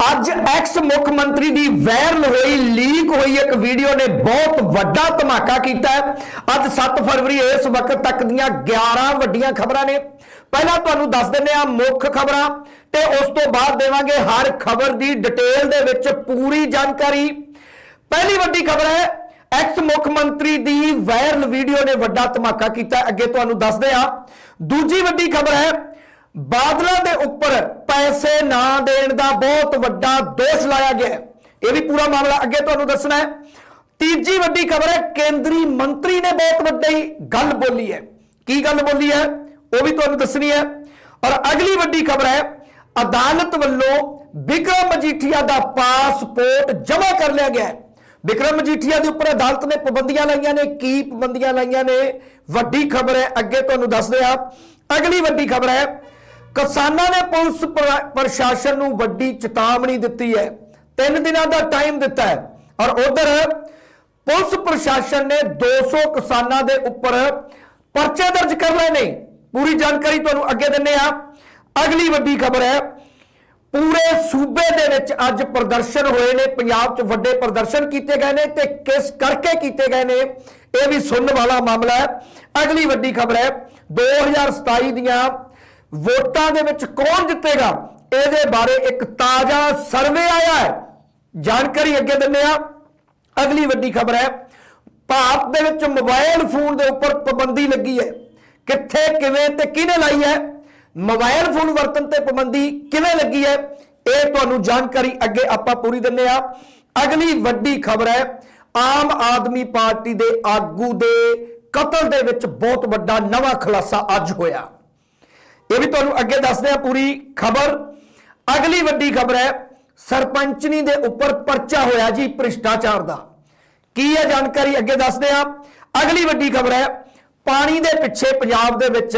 ਅੱਜ ਐਕਸ ਮੁੱਖ ਮੰਤਰੀ ਦੀ ਵਾਇਰਲ ਹੋਈ, ਲੀਕ ਹੋਈ ਇੱਕ ਵੀਡੀਓ ਨੇ ਬਹੁਤ ਵੱਡਾ ਧਮਾਕਾ ਕੀਤਾ ਹੈ। ਅੱਜ 7 ਫਰਵਰੀ, ਇਸ ਵਕਤ ਤੱਕ ਦੀਆਂ 11 ਵੱਡੀਆਂ ਖਬਰਾਂ ਨੇ। ਪਹਿਲਾਂ ਤੁਹਾਨੂੰ ਦੱਸ ਦਿੰਦੇ ਆ ਮੁੱਖ ਖਬਰਾਂ, ਤੇ ਉਸ ਤੋਂ ਬਾਅਦ ਦੇਵਾਂਗੇ ਹਰ ਖਬਰ ਦੀ ਡਿਟੇਲ ਦੇ ਵਿੱਚ ਪੂਰੀ ਜਾਣਕਾਰੀ। ਪਹਿਲੀ ਵੱਡੀ ਖਬਰ ਹੈ, ਐਕਸ ਮੁੱਖ ਮੰਤਰੀ ਦੀ ਵਾਇਰਲ ਵੀਡੀਓ ਨੇ ਵੱਡਾ ਧਮਾਕਾ ਕੀਤਾ। ਅੱਗੇ ਤੁਹਾਨੂੰ ਦੱਸਦੇ ਆ ਦੂਜੀ ਵੱਡੀ ਖਬਰ ਹੈ ਬਾਦਲਾਂ ਦੇ ਉੱਪਰ ਪੈਸੇ ਨਾ ਦੇਣ ਦਾ ਬਹੁਤ ਵੱਡਾ ਦੋਸ਼ ਲਾਇਆ ਗਿਆ ਹੈ। ਇਹ ਵੀ ਪੂਰਾ ਮਾਮਲਾ ਅੱਗੇ ਤੁਹਾਨੂੰ ਦੱਸਣਾ ਹੈ। ਤੀਜੀ ਵੱਡੀ ਖਬਰ ਹੈ, ਕੇਂਦਰੀ ਮੰਤਰੀ ਨੇ ਬਹੁਤ ਵੱਡੀ ਗੱਲ ਬੋਲੀ ਹੈ। ਕੀ ਗੱਲ ਬੋਲੀ ਹੈ? ਉਹ ਵੀ ਤੁਹਾਨੂੰ ਦੱਸਣੀ ਹੈ। ਔਰ ਅਗਲੀ ਵੱਡੀ ਖਬਰ ਹੈ, ਅਦਾਲਤ ਵੱਲੋਂ ਵਿਕਰਮ ਮਜੀਠੀਆ ਦਾ ਪਾਸਪੋਰਟ ਜਮ੍ਹਾਂ ਕਰ ਲਿਆ ਗਿਆ ਹੈ। ਵਿਕਰਮ ਮਜੀਠੀਆ ਦੇ ਉੱਪਰ ਅਦਾਲਤ ਨੇ ਪਾਬੰਦੀਆਂ ਲਾਈਆਂ ਨੇ। ਕੀ ਪਾਬੰਦੀਆਂ ਲਾਈਆਂ ਨੇ? ਵੱਡੀ ਖਬਰ ਹੈ, ਅੱਗੇ ਤੁਹਾਨੂੰ ਦੱਸਦੇ ਆ ਅਗਲੀ ਵੱਡੀ ਖਬਰ ਹੈ ਕਿਸਾਨਾਂ ਨੇ ਪੁਲਿਸ ਪ੍ਰ- ਪ੍ਰਸ਼ਾਸਨ ਨੂੰ ਵੱਡੀ ਚੇਤਾਵਨੀ ਦਿੱਤੀ ਹੈ। ਤਿੰਨ ਦਿਨਾਂ ਦਾ ਟਾਈਮ ਦਿੱਤਾ ਹੈ। ਔਰ ਉਧਰ ਪੁਲਿਸ ਪ੍ਰਸ਼ਾਸਨ ਨੇ 200 ਕਿਸਾਨਾਂ ਦੇ ਉੱਪਰ ਪਰਚੇ ਦਰਜ ਕਰ ਲਏ ਨੇ। ਪੂਰੀ ਜਾਣਕਾਰੀ ਤੁਹਾਨੂੰ ਅੱਗੇ ਦਿੰਨੇ ਆ ਅਗਲੀ ਵੱਡੀ ਖਬਰ ਹੈ। ਪੂਰੇ ਸੂਬੇ ਦੇ ਵਿੱਚ ਅੱਜ ਪ੍ਰਦਰਸ਼ਨ ਹੋਏ ਨੇ। ਪੰਜਾਬ 'ਚ ਵੱਡੇ ਪ੍ਰਦਰਸ਼ਨ ਕੀਤੇ ਗਏ ਨੇ ਤੇ ਕਿਸ ਕਰਕੇ ਕੀਤੇ ਗਏ ਨੇ, ਇਹ ਵੀ ਸੁਣਨ ਵਾਲਾ ਮਾਮਲਾ ਹੈ। ਅਗਲੀ ਵੱਡੀ ਖਬਰ ਹੈ। 2027 ਦੀਆਂ ਵੋਟਾਂ ਦੇ ਵਿੱਚ ਕੌਣ ਜਿੱਤੇਗਾ? ਇਹਦੇ ਬਾਰੇ ਇੱਕ ਤਾਜ਼ਾ ਸਰਵੇ ਆਇਆ ਹੈ। ਜਾਣਕਾਰੀ ਅੱਗੇ ਦਿੰਦੇ ਆ ਅਗਲੀ ਵੱਡੀ ਖਬਰ ਹੈ। ਭਾਰਤ ਦੇ ਵਿੱਚ ਮੋਬਾਈਲ ਫੋਨ ਦੇ ਉੱਪਰ ਪਾਬੰਦੀ ਲੱਗੀ ਹੈ। ਕਿੱਥੇ, ਕਿਵੇਂ ਤੇ ਕਿਹਨੇ ਲਾਈ ਹੈ? ਮੋਬਾਈਲ ਫੋਨ ਵਰਤਨ ਤੇ ਪਾਬੰਦੀ ਕਿਵੇਂ ਲੱਗੀ ਹੈ? ਇਹ ਤੁਹਾਨੂੰ ਜਾਣਕਾਰੀ ਅੱਗੇ ਆਪਾਂ ਪੂਰੀ ਦਿੰਨੇ ਆ ਅਗਲੀ ਵੱਡੀ ਖਬਰ ਹੈ। ਆਮ ਆਦਮੀ ਪਾਰਟੀ ਦੇ ਆਗੂ ਦੇ ਕਤਲ ਦੇ ਵਿੱਚ ਬਹੁਤ ਵੱਡਾ ਨਵਾਂ ਖੁਲਾਸਾ ਅੱਜ ਹੋਇਆ। ਇਹ ਵੀ ਤੁਹਾਨੂੰ ਅੱਗੇ ਦੱਸਦੇ ਆ ਪੂਰੀ ਖਬਰ। ਅਗਲੀ ਵੱਡੀ ਖਬਰ ਹੈ, ਸਰਪੰਚਨੀ ਦੇ ਉੱਪਰ ਪਰਚਾ ਹੋਇਆ ਜੀ ਭ੍ਰਿਸ਼ਟਾਚਾਰ ਦਾ। ਕੀ ਹੈ ਜਾਣਕਾਰੀ ਅੱਗੇ ਦੱਸਦੇ ਆ ਅਗਲੀ ਵੱਡੀ ਖਬਰ ਹੈ, ਪਾਣੀ ਦੇ ਪਿੱਛੇ ਪੰਜਾਬ ਦੇ ਵਿੱਚ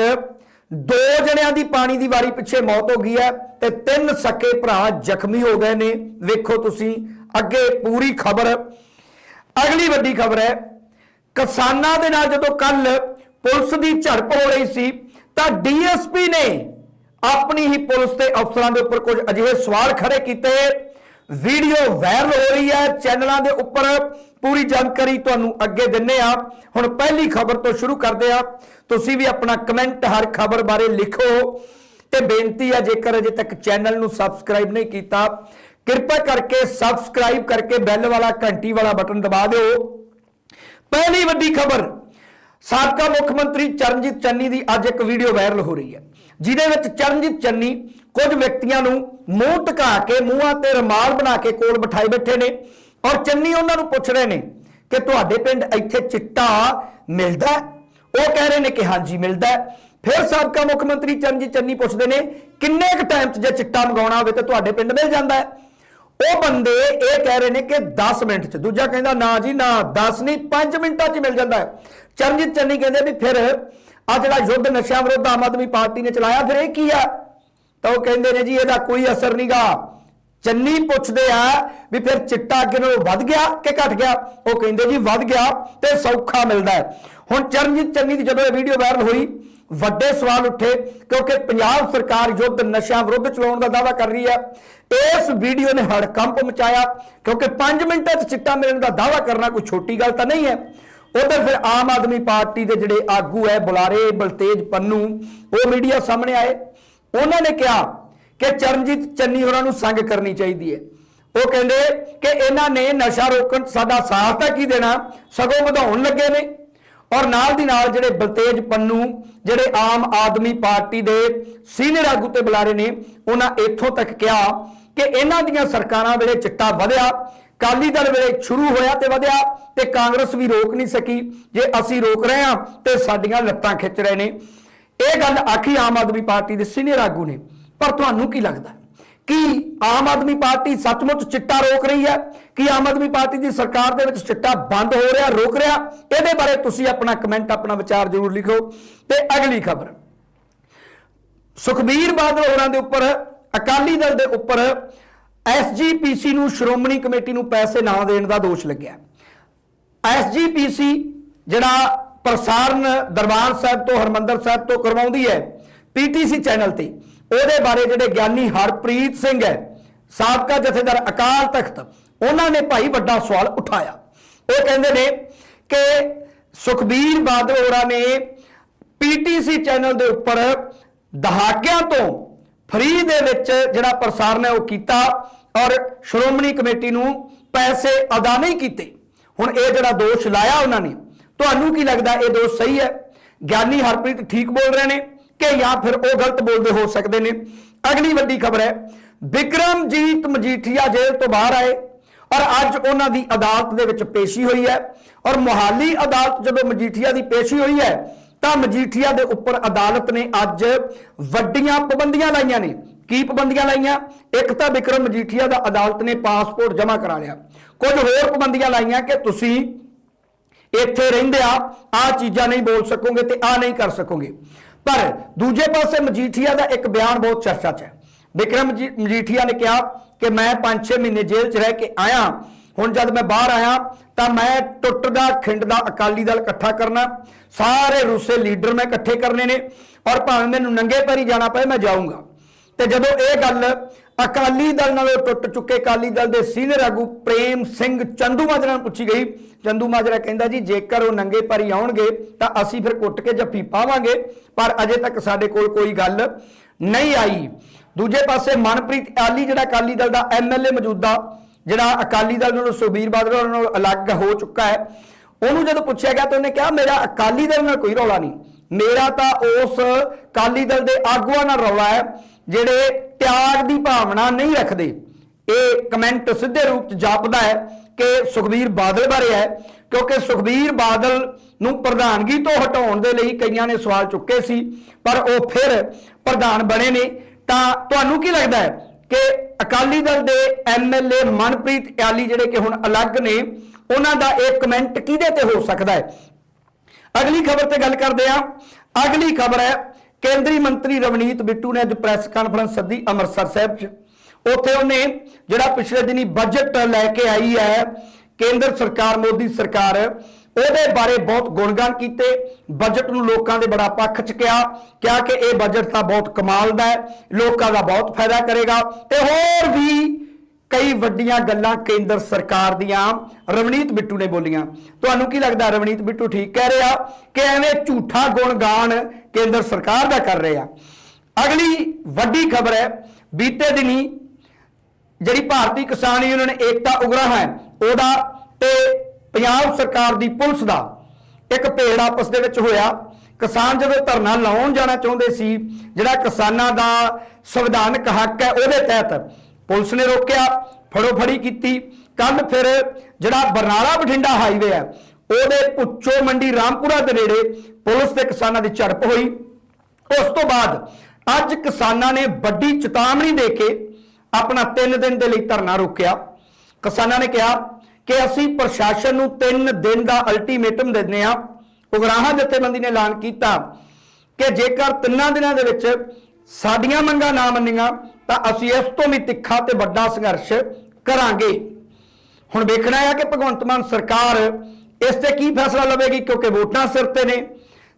ਦੋ ਜਣਿਆਂ ਦੀ ਪਾਣੀ ਦੀ ਵਾਰੀ ਪਿੱਛੇ ਮੌਤ ਹੋ ਗਈ ਹੈ ਤੇ ਤਿੰਨ ਸਕੇ ਭਰਾ ਜ਼ਖਮੀ ਹੋ ਗਏ ਨੇ। ਵੇਖੋ ਤੁਸੀਂ ਅੱਗੇ ਪੂਰੀ ਖਬਰ। ਅਗਲੀ ਵੱਡੀ ਖਬਰ ਹੈ, ਕਿਸਾਨਾਂ ਦੇ ਨਾਲ ਜਦੋਂ ਕੱਲ ਪੁਲਿਸ ਦੀ ਝੜਪ ਹੋ ਰਹੀ ਸੀ ਤਾਂ ਡੀਐਸਪੀ ਨੇ ਆਪਣੀ ਹੀ ਪੁਲਿਸ ਤੇ ਅਫਸਰਾਂ ਦੇ ਉੱਪਰ ਕੁਝ ਅਜਿਹੇ ਸਵਾਲ ਖੜੇ ਕੀਤੇ। ਵੀਡੀਓ ਵਾਇਰਲ ਹੋ ਰਹੀ ਹੈ, ਚੈਨਲਾਂ ਦੇ ਉੱਪਰ। ਪੂਰੀ ਜਾਣਕਾਰੀ ਤੁਹਾਨੂੰ ਅੱਗੇ ਦਿੰਨੇ ਆ। ਹੁਣ ਪਹਿਲੀ ਖਬਰ ਤੋਂ ਸ਼ੁਰੂ ਕਰਦੇ ਆ। ਤੁਸੀਂ ਵੀ ਆਪਣਾ ਕਮੈਂਟ ਹਰ ਖਬਰ ਬਾਰੇ ਲਿਖੋ। ਤੇ ਬੇਨਤੀ ਆ, ਜੇਕਰ ਅਜੇ ਤੱਕ ਚੈਨਲ ਨੂੰ ਸਬਸਕ੍ਰਾਈਬ ਨਹੀਂ ਕੀਤਾ, ਕਿਰਪਾ ਕਰਕੇ ਸਬਸਕ੍ਰਾਈਬ ਕਰਕੇ ਬੈਲ ਵਾਲਾ ਘੰਟੀ ਵਾਲਾ ਬਟਨ ਦਬਾ ਦਿਓ। ਪਹਿਲੀ ਵੱਡੀ ਖਬਰ ਸਾਬਕਾ ਮੁੱਖ ਮੰਤਰੀ ਚਰਨਜੀਤ ਚੰਨੀ ਦੀ ਅੱਜ ਇੱਕ ਵੀਡੀਓ ਵਾਇਰਲ ਹੋ ਰਹੀ ਹੈ, ਜਿਹਦੇ ਵਿੱਚ ਚਰਨਜੀਤ ਚੰਨੀ ਕੁਝ ਵਿਅਕਤੀਆਂ ਨੂੰ ਮੂੰਹ ਟਕਾ ਕੇ ਮੂੰਹਾਂ ਤੇ ਰਮਾਲ ਬਣਾ ਕੇ ਕੋਲ ਬਿਠਾਏ ਬੈਠੇ ਨੇ ਔਰ ਚੰਨੀ ਉਹਨਾਂ ਨੂੰ ਪੁੱਛ ਰਹੇ ਨੇ ਕਿ ਤੁਹਾਡੇ ਪਿੰਡ ਇੱਥੇ ਚਿੱਟਾ ਮਿਲਦਾ ਉਹ ਕਹਿ ਰਹੇ ਨੇ ਕਿ ਹਾਂਜੀ, ਮਿਲਦਾ ਫਿਰ ਸਾਬਕਾ ਮੁੱਖ ਮੰਤਰੀ ਚਰਨਜੀਤ ਚੰਨੀ ਪੁੱਛਦੇ ਨੇ, ਕਿੰਨੇ ਕੁ ਟਾਈਮ 'ਚ ਜੇ ਚਿੱਟਾ ਮੰਗਾਉਣਾ ਹੋਵੇ ਤੇ ਤੁਹਾਡੇ ਪਿੰਡ ਮਿਲ ਜਾਂਦਾ ਹੈ? ਉਹ ਬੰਦੇ ਇਹ ਕਹਿ ਰਹੇ ਨੇ ਕਿ 10 ਮਿੰਟ ਚ। ਦੂਜਾ ਕਹਿੰਦਾ, ਨਾ ਜੀ, ਨਾ 10 ਨਹੀਂ 5 ਮਿੰਟਾਂ ਚ ਮਿਲ ਜਾਂਦਾ ਹੈ। ਚਰਨਜੀਤ ਚੰਨੀ ਕਹਿੰਦੇ ਵੀ ਫਿਰ ਆ ਜਿਹੜਾ ਯੁੱਧ ਨਸ਼ਿਆਂ ਵਿਰੁੱਧ ਆਮ ਆਦਮੀ ਪਾਰਟੀ ਨੇ ਚਲਾਇਆ, ਫਿਰ ਇਹ ਕੀ ਆ? ਤਾਂ ਉਹ ਕਹਿੰਦੇ ਨੇ ਜੀ, ਇਹਦਾ ਕੋਈ ਅਸਰ ਨਹੀਂਗਾ ਚੰਨੀ ਪੁੱਛਦੇ ਆ ਵੀ ਫਿਰ ਚਿੱਟਾ ਅੱਗੇ ਨਾਲੋਂ ਵੱਧ ਗਿਆ ਕਿ ਘਟ ਗਿਆ? ਉਹ ਕਹਿੰਦੇ ਜੀ, ਵੱਧ ਗਿਆ ਤੇ ਸੌਖਾ ਮਿਲਦਾ ਹੈ। ਹੁਣ ਚਰਨਜੀਤ ਚੰਨੀ ਦੀ ਜਦੋਂ ਇਹ ਵੀਡੀਓ ਵਾਇਰਲ ਹੋਈ ਵੱਡੇ ਸਵਾਲ ਉੱਠੇ, ਕਿਉਂਕਿ ਪੰਜਾਬ ਸਰਕਾਰ ਯੁੱਧ ਨਸ਼ਿਆਂ ਵਿਰੁੱਧ ਚਲਾਉਣ ਦਾ ਦਾਅਵਾ ਕਰ ਰਹੀ ਹੈ। ਇਸ ਵੀਡੀਓ ਨੇ ਹੜਕੰਪ ਮਚਾਇਆ, ਕਿਉਂਕਿ 5 ਮਿੰਟਾਂ 'ਚ ਚਿੱਟਾ ਮਿਲਣ ਦਾ ਦਾਅਵਾ ਕਰਨਾ ਕੋਈ ਛੋਟੀ ਗੱਲ ਤਾਂ ਨਹੀਂ ਹੈ। ਉਧਰ ਫਿਰ ਆਮ ਆਦਮੀ ਪਾਰਟੀ ਦੇ ਜਿਹੜੇ ਆਗੂ ਹੈ, ਬੁਲਾਰੇ, ਬਲਤੇਜ, ਪੰਨੂ, ਉਹ ਮੀਡੀਆ ਸਾਹਮਣੇ ਆਏ। ਉਹਨਾਂ ਨੇ ਕਿਹਾ ਕਿ ਚਰਨਜੀਤ ਚੰਨੀ ਹੋਰਾਂ ਨੂੰ ਸੰਗ ਕਰਨੀ ਚਾਹੀਦੀ ਹੈ। ਉਹ ਕਹਿੰਦੇ ਕਿ ਇਹਨਾਂ ਨੇ ਨਸ਼ਾ ਰੋਕਣ ਸਾਡਾ ਸਾਥ ਤਾਂ ਕੀ ਦੇਣਾ, ਸਗੋਂ ਵਧਾਉਣ ਲੱਗੇ ਨੇ। ਔਰ ਨਾਲ ਦੀ ਨਾਲ ਜਿਹੜੇ ਬਲਤੇਜ ਪੰਨੂ, ਜਿਹੜੇ ਆਮ ਆਦਮੀ ਪਾਰਟੀ ਦੇ ਸੀਨੀਅਰ ਆਗੂ ਤੇ ਬੁਲਾਰੇ ਨੇ, ਉਹਨਾਂ ਇੱਥੋਂ ਤੱਕ ਕਿਹਾ ਕਿ ਇਹਨਾਂ ਦੀਆਂ ਸਰਕਾਰਾਂ ਵੇਲੇ ਚਿੱਟਾ ਵਧਿਆ ਕਾਲੀ ਦਲ ਵੇਲੇ ਸ਼ੁਰੂ ਹੋਇਆ ਤੇ ਵਧਿਆ, ਤੇ ਕਾਂਗਰਸ ਵੀ ਰੋਕ ਨਹੀਂ ਸਕੀ। ਜੇ ਅਸੀਂ ਰੋਕ ਰਹੇ ਹਾਂ, ਤੇ ਸਾਡੀਆਂ ਲੱਤਾਂ ਖਿੱਚ ਰਹੇ ਨੇ। ਇਹ ਗੱਲ ਆਖੀ ਆਮ ਆਦਮੀ ਪਾਰਟੀ ਦੇ ਸੀਨੀਅਰ ਆਗੂ ਨੇ। ਪਰ ਤੁਹਾਨੂੰ ਕੀ ਲੱਗਦਾ? ਕੀ ਆਮ ਆਦਮੀ ਪਾਰਟੀ ਸੱਚਮੁੱਚ ਚਿੱਟਾ ਰੋਕ ਰਹੀ ਹੈ? ਕੀ ਆਮ ਆਦਮੀ ਪਾਰਟੀ ਦੀ ਸਰਕਾਰ ਦੇ ਵਿੱਚ ਚਿੱਟਾ ਬੰਦ ਹੋ ਰਿਹਾ, ਰੋਕ ਰਿਹਾ? ਇਹਦੇ ਬਾਰੇ ਤੁਸੀਂ ਆਪਣਾ ਕਮੈਂਟ ਆਪਣਾ ਵਿਚਾਰ ਜ਼ਰੂਰ ਲਿਖੋ। ਤੇ ਅਗਲੀ ਖਬਰ। ਸੁਖਬੀਰ ਬਾਦਲ ਹੋਰਾਂ ਦੇ ਉੱਪਰ, ਅਕਾਲੀ ਦਲ ਦੇ ਉੱਪਰ ਐਸਜੀਪੀਸੀ ਨੂੰ ਸ਼੍ਰੋਮਣੀ ਕਮੇਟੀ ਨੂੰ ਪੈਸੇ ਨਾ ਦੇਣ ਦਾ ਦੋਸ਼ ਲੱਗਿਆ। ਐਸਜੀਪੀਸੀ ਜਿਹੜਾ ਪ੍ਰਸਾਰਣ ਦਰਬਾਰ ਸਾਹਿਬ ਤੋਂ, ਹਰਮੰਦਰ ਸਾਹਿਬ ਤੋਂ ਕਰਵਾਉਂਦੀ ਹੈ ਪੀਟੀਸੀ ਚੈਨਲ ਤੇ ਉਹਦੇ ਬਾਰੇ ਜਿਹੜੇ ਗਿਆਨੀ ਹਰਪ੍ਰੀਤ ਸਿੰਘ ਹੈ, ਸਾਬਕਾ ਜਥੇਦਾਰ ਅਕਾਲ ਤਖਤ, ਉਹਨਾਂ ਨੇ ਭਾਈ ਵੱਡਾ ਸਵਾਲ ਉਠਾਇਆ। ਉਹ ਕਹਿੰਦੇ ਨੇ ਕਿ ਸੁਖਬੀਰ ਬਾਦਲ ਹੋਰਾਂ ਨੇ ਪੀਟੀਸੀ ਚੈਨਲ ਦੇ ਉੱਪਰ ਦਹਾਕਿਆਂ ਤੋਂ ਫ੍ਰੀ ਦੇ ਵਿੱਚ ਜਿਹੜਾ ਪ੍ਰਸਾਰਣ ਹੈ ਉਹ ਕੀਤਾ ਔਰ ਸ਼੍ਰੋਮਣੀ ਕਮੇਟੀ ਨੂੰ ਪੈਸੇ ਅਦਾ ਨਹੀਂ ਕੀਤੇ। ਹੁਣ ਇਹ ਜਿਹੜਾ ਦੋਸ਼ ਲਾਇਆ ਉਹਨਾਂ ਨੇ, ਤੁਹਾਨੂੰ ਕੀ ਲੱਗਦਾ ਇਹ ਦੋਸ਼ ਸਹੀ ਹੈ? ਗਿਆਨੀ ਹਰਪ੍ਰੀਤ ਠੀਕ ਬੋਲ ਰਹੇ ਨੇ? ਕਿ ਜਾਂ ਫਿਰ ਉਹ ਗਲਤ ਬੋਲਦੇ ਹੋ ਸਕਦੇ ਨੇ। ਅਗਲੀ ਵੱਡੀ ਖਬਰ ਹੈ ਵਿਕਰਮਜੀਤ ਮਜੀਠੀਆ ਜੇਲ੍ਹ ਤੋਂ ਬਾਹਰ ਆਏ ਔਰ ਅੱਜ ਉਹਨਾਂ ਦੀ ਅਦਾਲਤ ਦੇ ਵਿੱਚ ਪੇਸ਼ੀ ਹੋਈ ਹੈ। ਔਰ ਮੁਹਾਲੀ ਅਦਾਲਤ ਜਦੋਂ ਮਜੀਠੀਆ ਦੀ ਪੇਸ਼ੀ ਹੋਈ ਹੈ, ਤਾਂ ਮਜੀਠੀਆ ਦੇ ਉੱਪਰ ਅਦਾਲਤ ਨੇ ਅੱਜ ਵੱਡੀਆਂ ਪਾਬੰਦੀਆਂ ਲਾਈਆਂ ਨੇ। ਕੀ ਪਾਬੰਦੀਆਂ ਲਾਈਆਂ? ਇੱਕ ਤਾਂ ਵਿਕਰਮ ਮਜੀਠੀਆ ਦਾ ਅਦਾਲਤ ਨੇ ਪਾਸਪੋਰਟ ਜਮ੍ਹਾਂ ਕਰਾ ਲਿਆ। ਕੁਝ ਹੋਰ ਪਾਬੰਦੀਆਂ ਲਾਈਆਂ ਕਿ ਤੁਸੀਂ ਇੱਥੇ ਰਹਿੰਦੇ ਆ ਆ ਚੀਜ਼ਾਂ ਨਹੀਂ ਬੋਲ ਸਕੋਗੇ ਤੇ ਆ ਨਹੀਂ ਕਰ ਸਕੋਗੇ। ਪਰ ਦੂਜੇ ਪਾਸੇ ਮਜੀਠੀਆ ਦਾ ਇੱਕ ਬਿਆਨ ਬਹੁਤ ਚਰਚਾ 'ਚ ਹੈ। ਵਿਕਰਮ ਮਜੀਠੀਆ ਨੇ ਕਿਹਾ ਕਿ ਮੈਂ 5-6 ਮਹੀਨੇ ਜੇਲ੍ਹ 'ਚ ਰਹਿ ਕੇ ਆਇਆ। ਹੁਣ ਜਦ ਮੈਂ ਬਾਹਰ ਆਇਆ ਤਾਂ ਮੈਂ ਟੁੱਟਦਾ ਖਿੰਡਦਾ ਅਕਾਲੀ ਦਲ ਇਕੱਠਾ ਕਰਨਾ, ਸਾਰੇ ਰੂਸੇ ਲੀਡਰ ਮੈਂ ਇਕੱਠੇ ਕਰਨੇ ਨੇ ਔਰ ਭਾਵੇਂ ਮੈਨੂੰ ਨੰਗੇ ਪੈਰੀ ਜਾਣਾ ਪਏ ਮੈਂ ਜਾਊਂਗਾ। ਤੇ ਜਦੋਂ ਇਹ ਗੱਲ ਅਕਾਲੀ ਦਲ ਨਾਲੋਂ ਟੁੱਟ ਚੁੱਕੇ ਅਕਾਲੀ ਦਲ ਦੇ ਸੀਨੀਅਰ ਆਗੂ ਪ੍ਰੇਮ ਸਿੰਘ ਚੰਦੂ ਮਾਜਰਾ ਨੂੰ ਪੁੱਛੀ ਗਈ। ਚੰਦੂ ਮਾਜਰਾ ਕਹਿੰਦਾ ਜੀ, ਜੇਕਰ ਉਹ ਨੰਗੇ ਪੈਰੀ ਆਉਣਗੇ, ਤਾਂ ਅਸੀਂ ਫਿਰ ਕੁੱਟ ਕੇ ਜੱਫੀ ਪਾਵਾਂਗੇ, ਪਰ ਅਜੇ ਤੱਕ ਸਾਡੇ ਕੋਲ ਕੋਈ ਗੱਲ ਨਹੀਂ ਆਈ। ਦੂਜੇ ਪਾਸੇ ਮਨਪ੍ਰੀਤ ਆਲੀ ਜਿਹੜਾ ਅਕਾਲੀ ਦਲ ਦਾ ਐਮਐਲਏ ਮੌਜੂਦਾ, ਜਿਹੜਾ ਅਕਾਲੀ ਦਲ ਨਾਲੋਂ ਸੁਖਬੀਰ ਬਾਦਲ ਉਹਨਾਂ ਨਾਲੋਂ ਅਲੱਗ ਹੋ ਚੁੱਕਾ ਹੈ, ਉਹਨੂੰ ਜਦੋਂ ਪੁੱਛਿਆ ਗਿਆ ਤਾਂ ਉਹਨੇ ਕਿਹਾ, ਮੇਰਾ ਅਕਾਲੀ ਦਲ ਨਾਲ ਕੋਈ ਰੌਲਾ ਨਹੀਂ। ਮੇਰਾ ਤਾਂ ਉਸ ਅਕਾਲੀ ਦਲ ਦੇ ਆਗੂਆਂ ਨਾਲ ਰੌਲਾ ਹੈ ਜਿਹੜੇ ਤਿਆਗ ਦੀ ਭਾਵਨਾ ਨਹੀਂ ਰੱਖਦੇ, ਇਹ ਕਮੈਂਟ ਸਿੱਧੇ ਰੂਪ ਚ ਜਾਪਦਾ ਹੈ ਕਿ ਸੁਖਬੀਰ ਬਾਦਲ ਬਾਰੇ ਹੈ, ਕਿਉਂਕਿ ਸੁਖਬੀਰ ਬਾਦਲ ਨੂੰ ਪ੍ਰਧਾਨਗੀ ਤੋਂ ਹਟਾਉਣ ਦੇ ਲਈ ਕਈਆਂ ਨੇ ਸਵਾਲ ਚੁੱਕੇ ਸੀ, ਪਰ ਉਹ ਫਿਰ ਪ੍ਰਧਾਨ ਬਣੇ ਨੇ। ਤਾਂ ਤੁਹਾਨੂੰ ਕੀ ਲੱਗਦਾ ਹੈ ਕਿ ਅਕਾਲੀ ਦਲ ਦੇ ਐਮਐਲਏ ਮਨਪ੍ਰੀਤ ਆਲੀ ਜਿਹੜੇ ਕਿ ਹੁਣ ਅਲੱਗ ਨੇ, ਉਹਨਾਂ ਦਾ ਇਹ ਕਮੈਂਟ ਕਿਹਦੇ ਤੇ ਹੋ ਸਕਦਾ ਹੈ? ਅਗਲੀ ਖਬਰ ਤੇ ਗੱਲ ਕਰਦੇ ਹਾਂ। ਅਗਲੀ ਖਬਰ ਹੈ ਕੇਂਦਰੀ ਮੰਤਰੀ ਰਵਨੀਤ ਬਿੱਟੂ ਨੇ ਅੱਜ ਪ੍ਰੈਸ ਕਾਨਫਰੰਸ ਸੱਦੀ ਅੰਮ੍ਰਿਤਸਰ ਸਾਹਿਬ 'ਚ। ਉੱਥੇ ਉਹਨੇ ਜਿਹੜਾ ਪਿਛਲੇ ਦਿਨੀ ਬਜਟ ਲੈ ਕੇ ਆਈ ਹੈ, ਕੇਂਦਰ ਸਰਕਾਰ, ਮੋਦੀ ਸਰਕਾਰ, ਉਹਦੇ ਬਾਰੇ ਬਹੁਤ ਗੁਣਗਾਨ ਕੀਤੇ। ਬਜਟ ਨੂੰ ਲੋਕਾਂ ਦੇ ਬੜਾ ਪੱਖ ਚ ਕਿਹਾ। ਕਿਹਾ ਕਿ ਇਹ ਬਜਟ ਤਾਂ ਬਹੁਤ ਕਮਾਲ ਦਾ ਹੈ, ਲੋਕਾਂ ਦਾ ਬਹੁਤ ਫਾਇਦਾ ਕਰੇਗਾ। ਤੇ ਹੋਰ ਵੀ ਕਈ ਵੱਡੀਆਂ ਗੱਲਾਂ ਕੇਂਦਰ ਸਰਕਾਰ ਦੀਆਂ। ਰਵਨੀਤ ਬਿੱਟੂ ਨੇ ਬੋਲੀਆਂ। ਤੁਹਾਨੂੰ ਕੀ ਲੱਗਦਾ ਰਵਨੀਤ ਬਿੱਟੂ ਠੀਕ ਕਹਿ ਰਿਹਾ? ਕਿ ਐਵੇਂ ਝੂਠਾ ਗੁਣਗਾਨ ਕੇਂਦਰ ਸਰਕਾਰ ਦਾ ਕਰ ਰਿਹਾ। ਅਗਲੀ ਵੱਡੀ ਖਬਰ ਹੈ, ਬੀਤੇ ਦਿਨੀ ਜਿਹੜੀ ਭਾਰਤੀ ਕਿਸਾਨ ਯੂਨੀਅਨ ਏਕਤਾ ਉਗਰਾ ਹੈ, ਉਹਦਾ ਤੇ ਪੰਜਾਬ ਸਰਕਾਰ ਦੀ ਪੁਲਿਸ ਦਾ ਇੱਕ ਭੇੜ ਆਪਸ ਦੇ ਵਿੱਚ ਹੋਇਆ। ਕਿਸਾਨ ਜਦੋਂ ਧਰਨਾ ਲਾਉਣ ਜਾਣਾ ਚਾਹੁੰਦੇ ਸੀ, ਜਿਹੜਾ ਕਿਸਾਨਾਂ ਦਾ ਸੰਵਿਧਾਨਕ ਹੱਕ ਹੈ, ਉਹਦੇ ਤਹਿਤ ਪੁਲਿਸ ਨੇ ਰੋਕਿਆ, ਫੜੋਫੜੀ ਕੀਤੀ। ਕੱਲ ਫਿਰ ਜਿਹੜਾ ਬਰਨਾਲਾ ਬਠਿੰਡਾ ਹਾਈਵੇ ਹੈ, ਉਹਦੇ ਪੁੱਚੋ ਮੰਡੀ ਰਾਮਪੁਰਾ ਦੇ ਨੇੜੇ ਪੁਲਿਸ ਤੇ ਕਿਸਾਨਾਂ ਦੀ ਝੜਪ ਹੋਈ। ਉਸ ਤੋਂ ਬਾਅਦ ਅੱਜ ਕਿਸਾਨਾਂ ਨੇ ਵੱਡੀ ਚੇਤਾਵਨੀ ਦੇ ਕੇ ਆਪਣਾ 3 ਦਿਨ ਦੇ ਲਈ ਧਰਨਾ ਰੋਕਿਆ। ਕਿਸਾਨਾਂ ਨੇ ਕਿਹਾ ਕਿ ਅਸੀਂ ਪ੍ਰਸ਼ਾਸਨ ਨੂੰ 3 ਦਿਨ ਦਾ ਅਲਟੀਮੇਟਮ ਦਿੰਦੇ ਆ ਉਗਰਾਹਾਂ ਜਥੇਬੰਦੀ ਨੇ ਐਲਾਨ ਕੀਤਾ ਕਿ ਜੇਕਰ ਤਿੰਨਾਂ ਦਿਨਾਂ ਦੇ ਵਿੱਚ ਸਾਡੀਆਂ ਮੰਗਾਂ ਨਾ ਮੰਨੀਆਂ ਤਾਂ ਅਸੀਂ ਇਸ ਤੋਂ ਵੀ ਤਿੱਖਾ ਤੇ ਵੱਡਾ ਸੰਘਰਸ਼ ਕਰਾਂਗੇ। ਹੁਣ ਵੇਖਣਾ ਹੈ ਕਿ ਭਗਵੰਤ ਮਾਨ ਸਰਕਾਰ ਇਸ ਤੇ ਕੀ ਫੈਸਲਾ ਲਵੇਗੀ, ਕਿਉਂਕਿ ਵੋਟਾਂ ਸਿਰ ਤੇ ਨੇ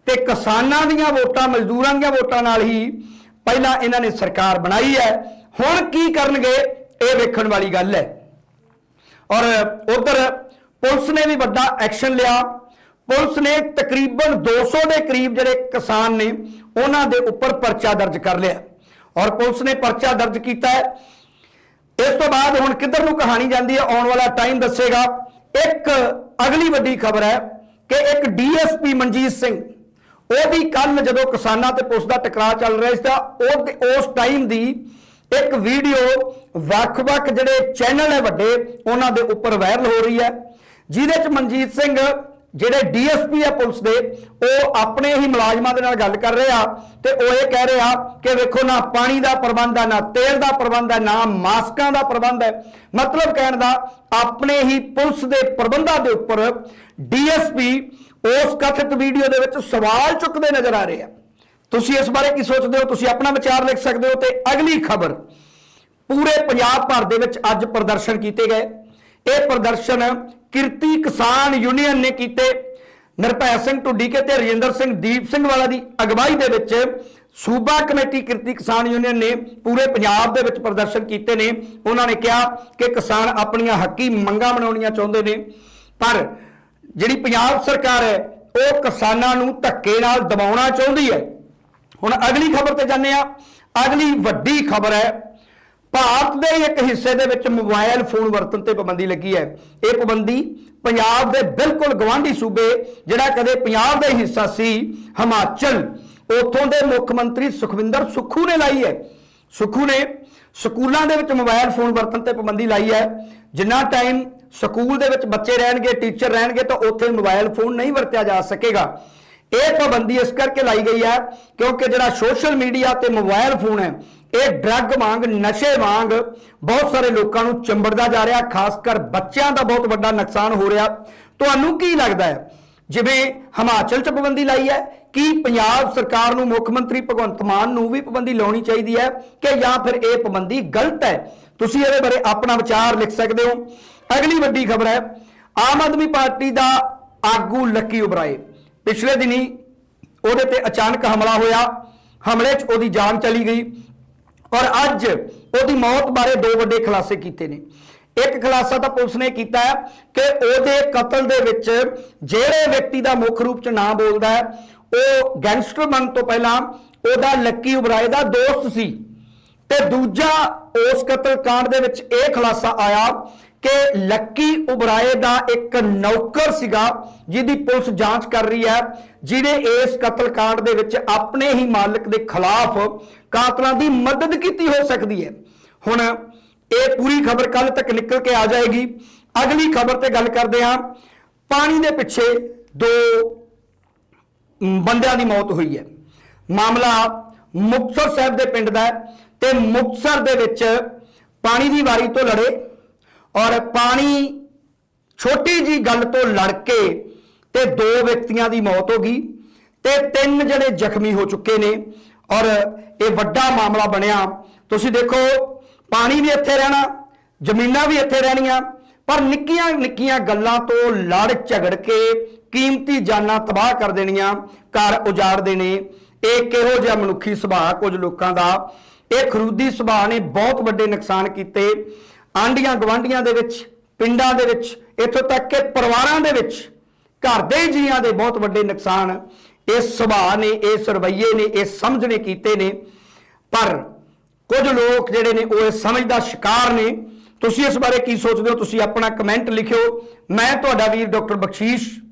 ਤੇ ਕਿਸਾਨਾਂ ਦੀਆਂ ਵੋਟਾਂ, ਮਜ਼ਦੂਰਾਂ ਦੀਆਂ ਵੋਟਾਂ ਨਾਲ ਹੀ ਪਹਿਲਾਂ ਇਹਨਾਂ ਨੇ ਸਰਕਾਰ ਬਣਾਈ ਹੈ। ਹੁਣ ਕੀ ਕਰਨਗੇ, ਇਹ ਵੇਖਣ ਵਾਲੀ ਗੱਲ ਹੈ। ਔਰ ਉਧਰ ਪੁਲਿਸ ਨੇ ਵੀ ਵੱਡਾ ਐਕਸ਼ਨ ਲਿਆ। ਪੁਲਿਸ ਨੇ ਤਕਰੀਬਨ 200 ਦੇ ਕਰੀਬ ਜਿਹੜੇ ਕਿਸਾਨ ਨੇ, ਉਹਨਾਂ ਦੇ ਉੱਪਰ ਪਰਚਾ ਦਰਜ ਕਰ ਲਿਆ। ਔਰ ਪੁਲਿਸ ਨੇ ਪਰਚਾ ਦਰਜ ਕੀਤਾ ਹੈ। ਇਸ ਤੋਂ ਬਾਅਦ ਹੁਣ ਕਿੱਧਰ ਨੂੰ ਕਹਾਣੀ ਜਾਂਦੀ ਹੈ, ਆਉਣ ਵਾਲਾ ਟਾਈਮ ਦੱਸੇਗਾ। ਇੱਕ ਅਗਲੀ ਵੱਡੀ ਖਬਰ ਹੈ ਕਿ ਇੱਕ ਡੀਐਸਪੀ ਮਨਜੀਤ ਸਿੰਘ ਉਹ ਵੀ ਕੱਲ ਜਦੋਂ ਕਿਸਾਨਾਂ ਤੇ ਪੁਲਿਸ ਦਾ ਟਕਰਾਅ ਚੱਲ ਰਿਹਾ ਸੀ ਤਾਂ ਉਹ ਉਸ ਟਾਈਮ ਦੀ ਇੱਕ ਵੀਡੀਓ ਵੱਖ-ਵੱਖ ਜਿਹੜੇ ਚੈਨਲ ਹੈ ਵੱਡੇ, ਉਹਨਾਂ ਦੇ ਉੱਪਰ ਵਾਇਰਲ ਹੋ ਰਹੀ ਹੈ। ਜਿਹਦੇ ਚ ਮਨਜੀਤ ਸਿੰਘ ਜਿਹੜੇ ਡੀਐਸਪੀ ਆ ਪੁਲਿਸ ਦੇ, ਉਹ ਆਪਣੇ ਹੀ ਮੁਲਾਜ਼ਮਾਂ ਦੇ ਨਾਲ ਗੱਲ ਕਰ ਰਹੇ ਆ ਤੇ ਉਹ ਇਹ ਕਹਿ ਰਹੇ ਆ ਕਿ ਵੇਖੋ ਨਾ ਪਾਣੀ ਦਾ ਪ੍ਰਬੰਧ ਹੈ ਨਾ ਤੇਲ ਦਾ ਪ੍ਰਬੰਧ ਹੈ ਨਾ ਮਾਸਕਾਂ ਦਾ ਪ੍ਰਬੰਧ ਹੈ ਮਤਲਬ ਕਹਿਣ ਦਾ ਆਪਣੇ ਹੀ ਪੁਲਿਸ ਦੇ ਪ੍ਰਬੰਧਾਂ ਦੇ ਉੱਪਰ ਡੀਐਸਪੀ ਉਸ ਕਥਿਤ ਵੀਡੀਓ ਦੇ ਵਿੱਚ ਸਵਾਲ ਚੁੱਕਦੇ ਨਜ਼ਰ ਆ ਰਹੇ ਆ। ਤੁਸੀਂ ਇਸ ਬਾਰੇ ਕੀ ਸੋਚਦੇ ਹੋ? ਤੁਸੀਂ ਆਪਣਾ ਵਿਚਾਰ ਲਿਖ ਸਕਦੇ ਹੋ ਤੇ ਅਗਲੀ ਖਬਰ, ਪੂਰੇ ਪੰਜਾਬ ਭਰ ਦੇ ਵਿੱਚ ਅੱਜ ਪ੍ਰਦਰਸ਼ਨ ਕੀਤੇ ਗਏ। ਇਹ ਪ੍ਰਦਰਸ਼ਨ ਕਿਰਤੀ ਕਿਸਾਨ ਯੂਨੀਅਨ ਨੇ ਕੀਤੇ। ਨਿਰਭੈ ਸਿੰਘ ਢੁੱਡੀਕੇ ਤੇ ਰਜਿੰਦਰ ਸਿੰਘ ਦੀਪ ਸਿੰਘ ਵਾਲਾ ਦੀ ਅਗਵਾਈ ਦੇ ਵਿੱਚ ਸੂਬਾ ਕਮੇਟੀ ਕਿਰਤੀ ਕਿਸਾਨ ਯੂਨੀਅਨ ਨੇ ਪੂਰੇ ਪੰਜਾਬ ਦੇ ਵਿੱਚ ਪ੍ਰਦਰਸ਼ਨ ਕੀਤੇ ਨੇ। ਉਹਨਾਂ ਨੇ ਕਿਹਾ ਕਿ ਕਿਸਾਨ ਆਪਣੀਆਂ ਹੱਕੀ ਮੰਗਾਂ ਬਣਾਉਣੀਆਂ ਚਾਹੁੰਦੇ ਨੇ। ਪਰ ਜਿਹੜੀ ਪੰਜਾਬ ਸਰਕਾਰ ਹੈ, ਉਹ ਕਿਸਾਨਾਂ ਨੂੰ ਧੱਕੇ ਨਾਲ ਦਬਾਉਣਾ ਚਾਹੁੰਦੀ ਹੈ। ਹੁਣ ਅਗਲੀ ਖਬਰ ਤੇ ਜਾਂਦੇ ਆ ਅਗਲੀ ਵੱਡੀ ਖਬਰ ਹੈ ਭਾਰਤ ਦੇ ਇੱਕ ਹਿੱਸੇ ਦੇ ਵਿੱਚ ਮੋਬਾਈਲ ਫੋਨ ਵਰਤਣ ਤੇ ਪਾਬੰਦੀ ਲੱਗੀ ਹੈ। ਇਹ ਪਾਬੰਦੀ ਪੰਜਾਬ ਦੇ ਬਿਲਕੁਲ ਗਵਾਂਢੀ ਸੂਬੇ, ਜਿਹੜਾ ਕਦੇ ਪੰਜਾਬ ਦਾ ਹਿੱਸਾ ਸੀ, ਹਿਮਾਚਲ। ਉੱਥੋਂ ਦੇ ਮੁੱਖ ਮੰਤਰੀ ਸੁਖਵਿੰਦਰ ਸੁੱਖੂ ਨੇ ਲਾਈ ਹੈ। ਸੁੱਖੂ ਨੇ ਸਕੂਲਾਂ ਦੇ ਵਿੱਚ ਮੋਬਾਈਲ ਫੋਨ ਵਰਤਣ ਤੇ ਪਾਬੰਦੀ ਲਾਈ ਹੈ। ਜਿੰਨਾ ਟਾਈਮ ਸਕੂਲ ਦੇ ਵਿੱਚ ਬੱਚੇ ਰਹਿਣਗੇ, ਟੀਚਰ ਰਹਿਣਗੇ, ਤਾਂ ਉੱਥੇ ਮੋਬਾਈਲ ਫੋਨ ਨਹੀਂ ਵਰਤਿਆ ਜਾ ਸਕੇਗਾ। ਇਹ ਪਾਬੰਦੀ ਇਸ ਕਰਕੇ ਲਾਈ ਗਈ ਹੈ ਕਿਉਂਕਿ ਜਿਹੜਾ ਸੋਸ਼ਲ ਮੀਡੀਆ ਤੇ ਮੋਬਾਈਲ ਫੋਨ ਹੈ ਇਹ ਡਰੱਗ ਵਾਂਗ, ਨਸ਼ੇ ਵਾਂਗ ਬਹੁਤ ਸਾਰੇ ਲੋਕਾਂ ਨੂੰ ਚੰਬੜਦਾ ਜਾ ਰਿਹਾ, ਖਾਸ ਕਰ ਬੱਚਿਆਂ ਦਾ ਬਹੁਤ ਵੱਡਾ ਨੁਕਸਾਨ ਹੋ ਰਿਹਾ। ਤੁਹਾਨੂੰ ਕੀ ਲੱਗਦਾ ਹੈ? ਜਿਵੇਂ ਹਿਮਾਚਲ ਚ ਪਾਬੰਦੀ ਲਾਈ ਹੈ, ਕੀ ਪੰਜਾਬ ਸਰਕਾਰ ਨੂੰ ਮੁੱਖ ਮੰਤਰੀ ਭਗਵੰਤ ਮਾਨ ਨੂੰ ਵੀ ਪਾਬੰਦੀ ਲਾਉਣੀ ਚਾਹੀਦੀ ਹੈ ਕਿ ਜਾਂ ਫਿਰ ਇਹ ਪਾਬੰਦੀ ਗਲਤ ਹੈ? ਤੁਸੀਂ ਇਹਦੇ ਬਾਰੇ ਆਪਣਾ ਵਿਚਾਰ ਲਿਖ ਸਕਦੇ ਹੋ। ਅਗਲੀ ਵੱਡੀ ਖਬਰ ਹੈ, ਆਮ ਆਦਮੀ ਪਾਰਟੀ ਦਾ ਆਗੂ ਲੱਕੀ ਉਬਰਾਏ। ਪਿਛਲੇ ਦਿਨੀ ਉਹਦੇ ਤੇ ਅਚਾਨਕ ਹਮਲਾ ਹੋਇਆ। ਹਮਲੇ 'ਚ ਉਹਦੀ ਜਾਨ ਚਲੀ ਗਈ। ਔਰ ਅੱਜ ਉਹਦੀ ਮੌਤ ਬਾਰੇ ਦੋ ਵੱਡੇ ਖੁਲਾਸੇ ਕੀਤੇ ਨੇ। ਇੱਕ ਖੁਲਾਸਾ ਤਾਂ ਪੁਲਿਸ ਨੇ ਕੀਤਾ ਹੈ ਕਿ ਉਹਦੇ ਕਤਲ ਦੇ ਵਿੱਚ ਜਿਹੜੇ ਵਿਅਕਤੀ ਦਾ ਮੁੱਖ ਰੂਪ ਚ ਨਾਂ ਬੋਲਦਾ ਹੈ, ਉਹ ਗੈਂਗਸਟਰ ਬਣਨ ਤੋਂ ਪਹਿਲਾਂ ਉਹਦਾ ਲੱਕੀ ਉਬਰਾਏ ਦਾ ਦੋਸਤ ਸੀ ਤੇ ਦੂਜਾ ਉਸ ਕਤਲ ਕਾਂਡ ਦੇ ਵਿੱਚ ਇਹ ਖੁਲਾਸਾ ਆਇਆ ਕਿ ਲੱਕੀ ਉਬਰਾਏ ਦਾ ਇੱਕ ਨੌਕਰ ਸੀਗਾ ਜਿਹਦੀ ਪੁਲਿਸ ਜਾਂਚ ਕਰ ਰਹੀ ਹੈ, ਜਿਹਨੇ ਇਸ ਕਤਲ ਕਾਂਡ ਦੇ ਵਿੱਚ ਆਪਣੇ ਹੀ ਮਾਲਕ ਦੇ ਖਿਲਾਫ ਕਾਤਲਾਂ ਦੀ ਮਦਦ ਕੀਤੀ ਹੋ ਸਕਦੀ ਹੈ। ਹੁਣ ਇਹ ਪੂਰੀ ਖਬਰ ਕੱਲ ਤੱਕ ਨਿਕਲ ਕੇ ਆ ਜਾਏਗੀ। ਅਗਲੀ ਖਬਰ ਤੇ ਗੱਲ ਕਰਦੇ ਹਾਂ। ਪਾਣੀ ਦੇ ਪਿੱਛੇ ਦੋ ਬੰਦਿਆਂ ਦੀ ਮੌਤ ਹੋਈ ਹੈ। ਮਾਮਲਾ ਮੁਕਤਸਰ ਸਾਹਿਬ ਦੇ ਪਿੰਡ ਦਾ ਹੈ ਤੇ ਮੁਕਤਸਰ ਦੇ ਵਿੱਚ ਪਾਣੀ ਦੀ ਵਾਰੀ ਤੋਂ ਲੜੇ ਔਰ ਪਾਣੀ ਛੋਟੀ ਜੀ ਗੱਲ ਤੋਂ ਲੜ ਕੇ ਤੇ ਦੋ ਵਿਅਕਤੀਆਂ ਦੀ ਮੌਤ ਹੋ ਗਈ ਤੇ ਤਿੰਨ ਜਿਹੜੇ ਜ਼ਖਮੀ ਹੋ ਚੁੱਕੇ ਨੇ। ਔਰ ਇਹ ਵੱਡਾ ਮਾਮਲਾ ਬਣਿਆ। ਤੁਸੀਂ ਦੇਖੋ, ਪਾਣੀ ਵੀ ਇੱਥੇ ਰਹਿਣਾ, ਜ਼ਮੀਨਾਂ ਵੀ ਇੱਥੇ ਰਹਿਣੀਆਂ, ਪਰ ਨਿੱਕੀਆਂ ਨਿੱਕੀਆਂ ਗੱਲਾਂ ਤੋਂ ਲੜ ਝਗੜ ਕੇ ਕੀਮਤੀ ਜਾਨਾਂ ਤਬਾਹ ਕਰ ਦੇਣੀਆਂ, ਘਰ ਉਜਾੜ ਦੇਣੇ ਇਹ ਕਿਹੋ ਜਿਹਾ ਮਨੁੱਖੀ ਸੁਭਾਅ ਕੁਝ ਲੋਕਾਂ ਦਾ। ਇਹ ਖਰੂਦੀ ਸੁਭਾਅ ਨੇ ਬਹੁਤ ਵੱਡੇ ਨੁਕਸਾਨ ਕੀਤੇ। ਆਂਡੀਆਂ ਗਵਾਂਡੀਆਂ ਦੇ ਵਿੱਚ, ਪਿੰਡਾਂ ਦੇ ਵਿੱਚ, ਇੱਥੋਂ ਤੱਕ ਕਿ ਪਰਿਵਾਰਾਂ ਦੇ ਵਿੱਚ, ਘਰ ਦੇ ਜੀਆਂ ਦੇ ਬਹੁਤ ਵੱਡੇ ਨੁਕਸਾਨ। ਇਸ ਸੁਭਾਅ ਨੇ ਇਸ ਰਵੱਈਏ ਨੇ ਇਸ ਸਮਝ ਨੇ ਕੀਤੇ ਨੇ। ਪਰ ਕੁਝ ਲੋਕ ਜਿਹੜੇ ਨੇ, ਉਹ ਇਸ ਸਮਝ ਦਾ ਸ਼ਿਕਾਰ ਨੇ। ਤੁਸੀਂ ਇਸ ਬਾਰੇ ਕੀ ਸੋਚਦੇ ਹੋ? ਤੁਸੀਂ ਆਪਣਾ ਕਮੈਂਟ ਲਿਖਿਓ। ਮੈਂ ਤੁਹਾਡਾ ਵੀਰ ਡਾਕਟਰ ਬਖਸ਼ੀਸ਼